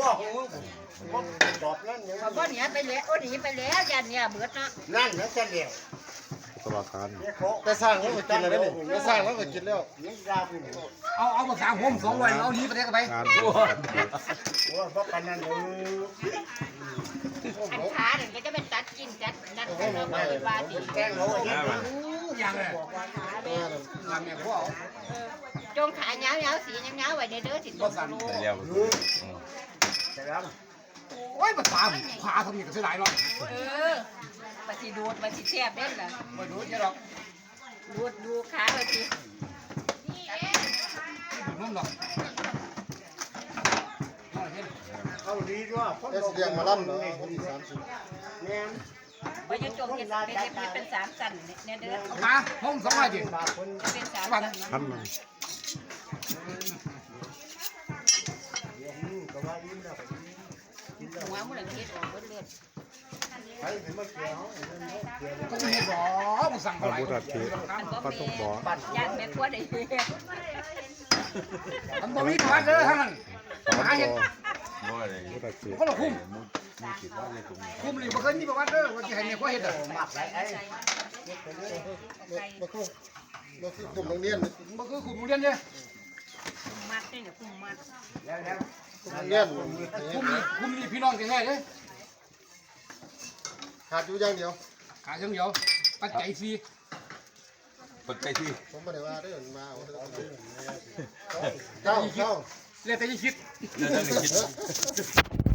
พวกของมึงผมตอบนั่นยังเขาบ่หนีไปแล้วโอ้หนีไปแล้วยันเนี่ยเบิดเนาะนั่นนั่นจะเดียวตลอดการเนี่ยเขาแต่สร้างแล้วก็กินแล้วนี่แต่สร้างแล้วก็กินแล้วยังยาวอยู่เอาเอามาสามผมสองร้อยเอานี้ไปได้กันไปการโอ้ยเพราะปานนั้นเลยอันขาเนี่ยก็จะเป็นตัดกินจัดนั่นกันเนาะมาบาดีแกงเขาอย่างนี้อย่างเลยขาแม่อย่างเนี่ยพวกจงขาเงาเงาสีเงาไว้ในเด้อสิตกโลเรียบ แต่แล้วโอ้ยมาตามพาทำนี่ก็เสียดายเนาะเออปฏิดูดปฏิแซ่บเด่นล่ะไม่รู้เยอะหรอกดูดดูขาเลยสินุ่มหรอกน้อยเห็นเขาดีด้วยแต่สิเลี้ยงมาล่ำเนาะวันที่สามสิบเนี่ยว่าจะจงเฮ็ดเป็นเฮ็ดเป็นสามสันเนี่ยเด้อมาห้องสองร้อยดิบางคนเป็นสามสันพันหนึ่ง ก็ ว่ายิ้มแล้วกินแล้วหัวมันคิดออกเบิดเลือดใครถึงมาเกี่ยวเกี่ยวก็ไม่เห็นหรอกมันสั่งพระเท่าไหร่พุทธเจ้ามันบ่พระสงบอกแม่ย่านแม่ครัวได้มันบ่มีประวัติเลยทั้งนั้นสอนหาเห็ดบอกพุทธเจ้าก็เราคุ้มคุ้มนี่บ่เคยมีประวัติเด้อว่าสิให้เนี่ยก็เฮ็ดอะหมักไรไอ้มาคู่มาคู่กลุ่มโรงเรียนบ่คือคุ้มโรงเรียนเด้ แล้วแล้วกลุ่มโรงเรียนคุ้มนี่คุ้มนี่พี่น้องแท้ๆเด้อขาดอยู่อย่างเดียวขายอย่างเดียวปัจจัยฟรีปัจจัยที่ผมไม่ได้ว่าเด้อมาเอาเด้อเจ้าเจ้าแล้วแต่จะคิดเรื่องนี้คิด